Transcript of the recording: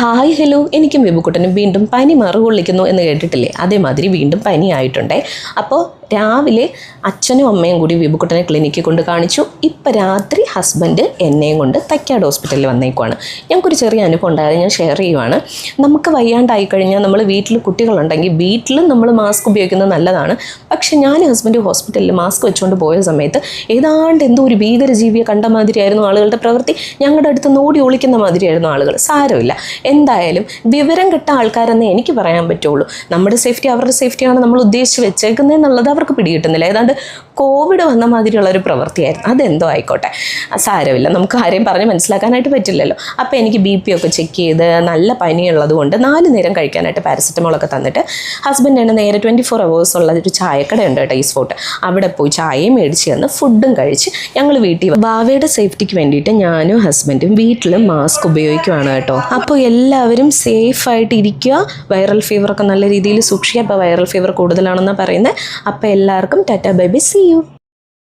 Hi hello എനിക്കും വിബുക്കുട്ടനും വീണ്ടും പനി മറുകൊള്ളിക്കുന്നു എന്ന് കേട്ടിട്ടില്ലേ? അതേമാതിരി വീണ്ടും പനി ആയിട്ടുണ്ടേ അപ്പോൾ രാവിലെ അച്ഛനും അമ്മയും കൂടി വിബുക്കുട്ടനെ ക്ലിനിക്കിൽ കൊണ്ട് കാണിച്ചു. ഇപ്പം രാത്രി ഹസ്ബൻഡ് എന്നെയും കൊണ്ട് തൈക്കാട് ഹോസ്പിറ്റലിൽ വന്നേക്കുവാണ്. ഞങ്ങൾക്കൊരു ചെറിയ അനുഭവം ഉണ്ടായത് ഞാൻ ഷെയർ ചെയ്യുവാണ്. നമുക്ക് വയ്യാണ്ടായി കഴിഞ്ഞാൽ നമ്മൾ വീട്ടിൽ കുട്ടികളുണ്ടെങ്കിൽ വീട്ടിലും നമ്മൾ മാസ്ക് ഉപയോഗിക്കുന്നത് നല്ലതാണ്. പക്ഷേ ഞാൻ ഹസ്ബൻഡ് ഹോസ്പിറ്റലിൽ മാസ്ക് വെച്ചുകൊണ്ട് പോയ സമയത്ത് ഏതാണ്ട് എന്തോ ഒരു ഭീകരജീവിയെ കണ്ട മാതിരിയായിരുന്നു ആളുകളുടെ പ്രവൃത്തി. ഞങ്ങളുടെ അടുത്ത് നോടി ഒളിക്കുന്ന മാതിരിയായിരുന്നു ആളുകൾ. സാരമില്ല. എന്തായാലും വിവരം കിട്ട ആൾക്കാരെന്നേ എനിക്ക് പറയാൻ പറ്റുള്ളൂ. നമ്മുടെ സേഫ്റ്റി അവരുടെ സേഫ്റ്റിയാണ് നമ്മൾ ഉദ്ദേശിച്ച് വെച്ചേക്കുന്നത് എന്നുള്ളത് അവർക്ക് പിടികിട്ടുന്നില്ല. ഏതാണ്ട് കോവിഡ് വന്ന മാതിരിയുള്ള ഒരു പ്രവൃത്തിയായിരുന്നു. അതെന്തോ ആയിക്കോട്ടെ. സാരമില്ല. നമുക്ക് ആരെയും പറഞ്ഞ് മനസ്സിലാക്കാനായിട്ട് പറ്റില്ലല്ലോ. അപ്പോൾ എനിക്ക് ബി പി ഒക്കെ ചെക്ക് ചെയ്ത് നല്ല പനിയുള്ളത് കൊണ്ട് നാല് നേരം കഴിക്കാനായിട്ട് പാരസെറ്റമോളൊക്കെ തന്നിട്ട് ഹസ്ബൻഡ് എന്നെ നേരെ ട്വന്റി ഫോർ അവേഴ്സ് ഉള്ള ഒരു ചായക്കട ഉണ്ട് കേട്ടോ ഈ സ്പോട്ട് അവിടെ പോയി ചായയും മേടിച്ച് തന്ന് ഫുഡും കഴിച്ച് ഞങ്ങൾ വീട്ടിൽ വന്നു. ബാവയുടെ സേഫ്റ്റിക്ക് വേണ്ടിയിട്ട് ഞാനും ഹസ്ബൻഡും വീട്ടിൽ മാസ്ക് ഉപയോഗിക്കുവാണ് കേട്ടോ. അപ്പോൾ എല്ലാവരും സേഫായിട്ട് ഇരിക്കുക. വൈറൽ ഫീവറൊക്കെ നല്ല രീതിയിൽ സൂക്ഷിക്കുക. ഇപ്പോൾ വൈറൽ ഫീവർ കൂടുതലാണെന്നാണ് പറയുന്നത്. അപ്പോൾ എല്ലാവർക്കും tata bye bye. See you